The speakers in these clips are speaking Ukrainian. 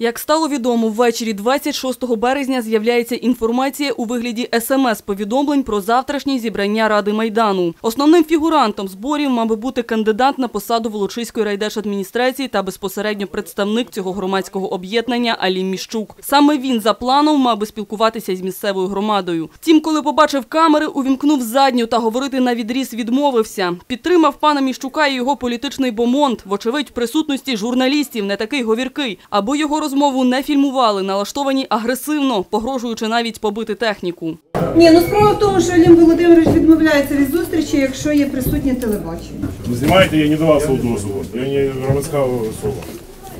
Як стало відомо, ввечері 26 березня з'являється інформація у вигляді смс-повідомлень про завтрашнє зібрання Ради Майдану. Основним фігурантом зборів мав би бути кандидат на посаду Волочиської райдержадміністрації та безпосередньо представник цього громадського об'єднання Алім Міщук. Саме він за планом мав би спілкуватися з місцевою громадою. Втім, коли побачив камери, увімкнув задню та говорити на відріз відмовився. Підтримав пана Міщука і його політичний бомонд, вочевидь, в присутності журналістів, не такий говіркий, аби його розмову не фільмували, налаштовані агресивно, погрожуючи навіть побити техніку. Ні, ну справа в тому, що Олім Володимирович відмовляється від зустрічі, якщо є присутнє телебачення. Ви знімаєте, я не давав свого дозволу. Я не громадська особа.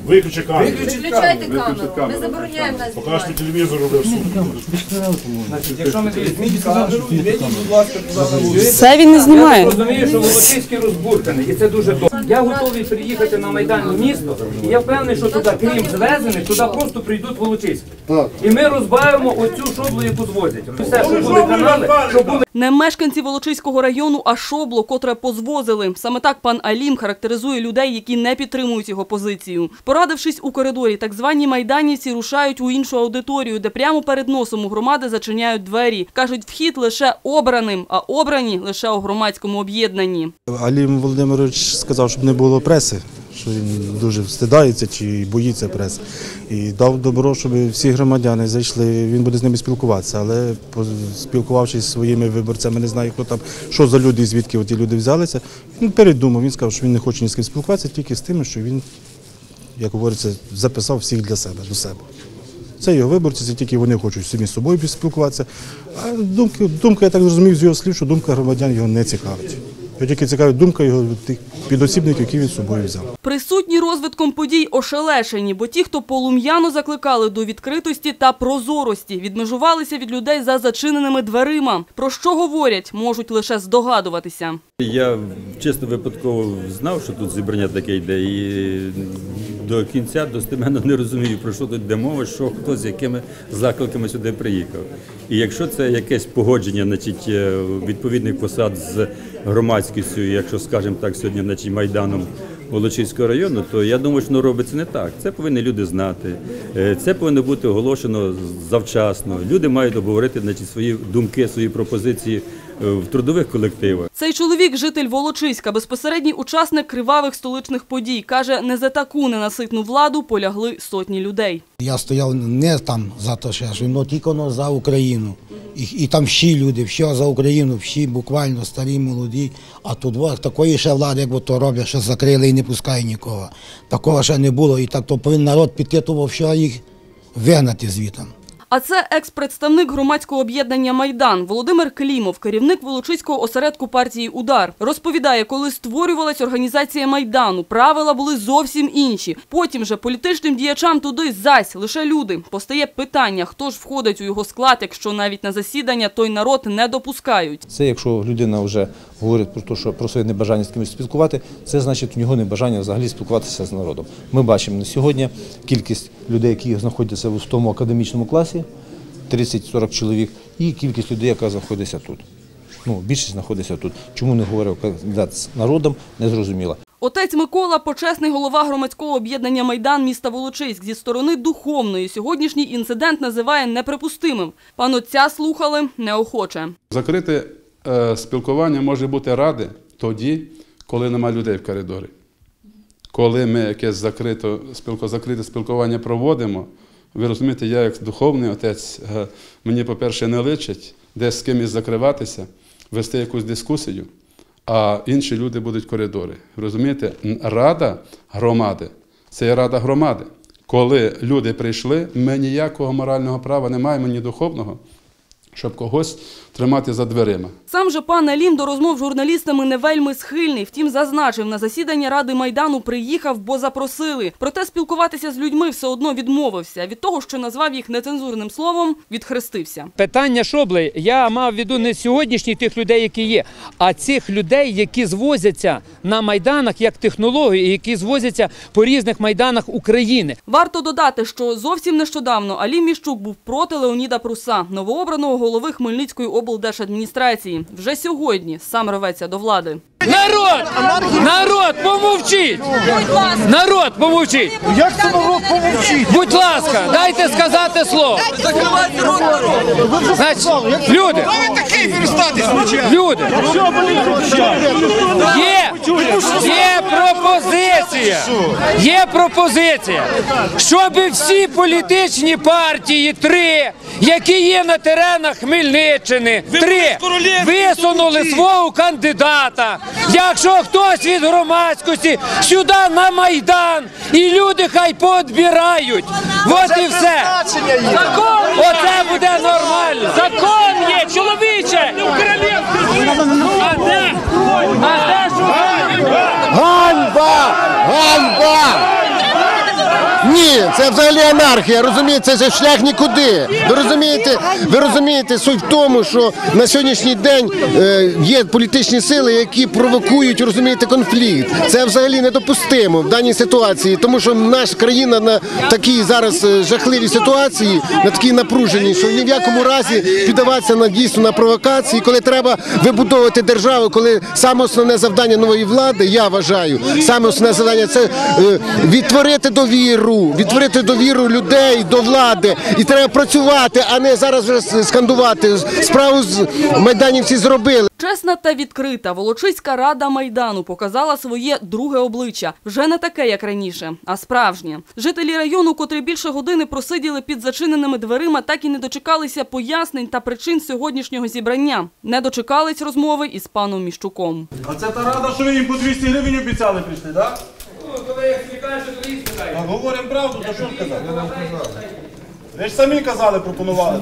Виключи камеру. Виключайте камеру, ми забороняємо нас Покажете знімати. телевізор, роблю все. Якщо ми дивіться, мені що будь ласка, туди на вулицю. Все він не знімає. Я розумію, що Волочиський розбурканий, і це дуже добре. Я готовий приїхати на Майдан в місто, і я впевнений, що туди, крім звезених, туди просто прийдуть Волочиські. І ми розбавимо оцю шоблу, яку звозять. Все, що були канали, що були Не мешканці Волочиського району, а шобло, котре позвозили. Саме так пан Алім характеризує людей, які не підтримують його позицію. Порадившись у коридорі, так звані майданівці рушають у іншу аудиторію, де прямо перед носом у громади зачиняють двері. Кажуть, вхід лише обраним, а обрані лише у громадському об'єднанні. Алім Володимирович сказав, щоб не було преси, що він дуже встидається чи боїться преси. І дав добро, щоб всі громадяни зайшли, він буде з ними спілкуватися. Але спілкувавшись зі своїми виборцями, не знаю, хто там, що за люди і звідки ті люди взялися. Він передумав, він сказав, що він не хоче ні з ким спілкуватися, тільки з тими, що він, як говориться, записав всіх для себе, до себе. Це його виборці, це тільки вони хочуть самі з собою спілкуватися. А думки, думка, я так зрозумів з його слів, що думка громадян його не цікавить. Його тільки цікавить думка його тих підосібників, які він з собою взяв. Присутні розвитком подій ошелешені, бо ті, хто полум'яно закликали до відкритості та прозорості, відмежувалися від людей за зачиненими дверима. Про що говорять, можуть лише здогадуватися. Я чесно випадково знав, що тут зібрання таке йде, і до кінця достеменно не розумію, про що тут йде мова, що хто з якими закликами сюди приїхав. І якщо це якесь погодження, значить, е, відповідних посад з громадськістю, якщо скажемо так, сьогодні, значить, майданом. Волочиського району, то я думаю, що воно робиться не так. Це повинні люди знати. Е, Це повинно бути оголошено завчасно. Люди мають обговорити значить, свої думки, свої пропозиції в трудових колективах. Цей чоловік, житель Волочиська, безпосередній учасник кривавих столичних подій, каже, не за таку ненаситну владу полягли сотні людей. Я стояв не там за те, що я ж, але тільки за Україну. І, і там всі люди, всі за Україну, всі буквально старі, молоді. А тут такої ще влади, як то роблять, що закрили і не пускають нікого. Такого ще не було. І так то повинен народ піти, то вовсю їх вигнати звітом. А це екс-представник громадського об'єднання Майдан Володимир Клімов, керівник Волочиського осередку партії Удар. Розповідає, коли створювалась організація Майдану, правила були зовсім інші. Потім же політичним діячам туди зась лише люди. Постає питання, хто ж входить у його склад, якщо навіть на засідання той народ не допускають. Це якщо людина вже говорить про те, що про своє небажання з кимось спілкувати, це значить у нього небажання взагалі спілкуватися з народом. Ми бачимо на сьогодні кількість людей, які знаходяться в тому академічному класі, 30-40 чоловік, і кількість людей, яка знаходиться тут. Ну, більшість знаходиться тут. Чому не говорив кандидат з народом, не зрозуміло. Отець Микола – почесний голова громадського об'єднання «Майдан» міста Волочиськ. Зі сторони духовної сьогоднішній інцидент називає неприпустимим. Пан отця слухали неохоче. Закрите е, спілкування може бути ради тоді, коли нема людей в коридорі. Коли ми якесь закрите спілкування проводимо, ви розумієте, я як духовний отець, е, мені, по-перше, не личить десь з кимось закриватися, вести якусь дискусію, а інші люди будуть коридори. Розумієте, рада громади це є рада громади. Коли люди прийшли, ми ніякого морального права не маємо, ні духовного, щоб когось тримати за дверима. Сам же пан Алім до розмов з журналістами не вельми схильний. Втім, зазначив, на засідання Ради Майдану приїхав, бо запросили. Проте спілкуватися з людьми все одно відмовився. Від того, що назвав їх нецензурним словом, відхрестився. Питання шобли я мав в виду не сьогоднішніх тих людей, які є, а цих людей, які звозяться на майданах як технології, які звозяться по різних майданах України. Варто додати, що зовсім нещодавно Алім Міщук був проти Леоніда Пруса, новообраного голови Хмельницької облдержадміністрації. Вже сьогодні сам рветься до влади. Народ! Народ, помовчіть! Народ, помовчіть! Як це народ помовчить? Будь ласка, дайте сказати слово. Значить, люди, люди, є, є пропозиція, є пропозиція, щоб всі політичні партії, три, які є на теренах Хмельниччини, три, висунули свого кандидата. Якщо хтось від громадськості сюди на Майдан, і люди хай поодбирають. От і все. Оце буде нормально. Закон є, чоловіче! А де? А де? Ганьба! Ганьба! Ні, це взагалі анархія, розумієте, це шлях нікуди. Ви розумієте, ви розумієте, суть в тому, що на сьогоднішній день е, є політичні сили, які провокують, розумієте, конфлікт. Це взагалі недопустимо в даній ситуації, тому що наша країна на такій зараз е, жахливій ситуації, на такій напруженій, що ні в якому разі піддаватися на дійсно на провокації, коли треба вибудовувати державу, коли саме основне завдання нової влади, я вважаю, саме основне завдання це е, відтворити довіру, відтворити довіру людей до влади. І треба працювати, а не зараз вже скандувати. Справу з майданівці зробили. Чесна та відкрита Волочиська рада Майдану показала своє друге обличчя. Вже не таке, як раніше, а справжнє. Жителі району, котрі більше години просиділи під зачиненими дверима, так і не дочекалися пояснень та причин сьогоднішнього зібрання. Не дочекались розмови із паном Міщуком. А це та рада, що ви їм по 200 гривень обіцяли прийшли, так? Так, говоримо правду, то що ж казати? Ви ж самі казали, пропонували.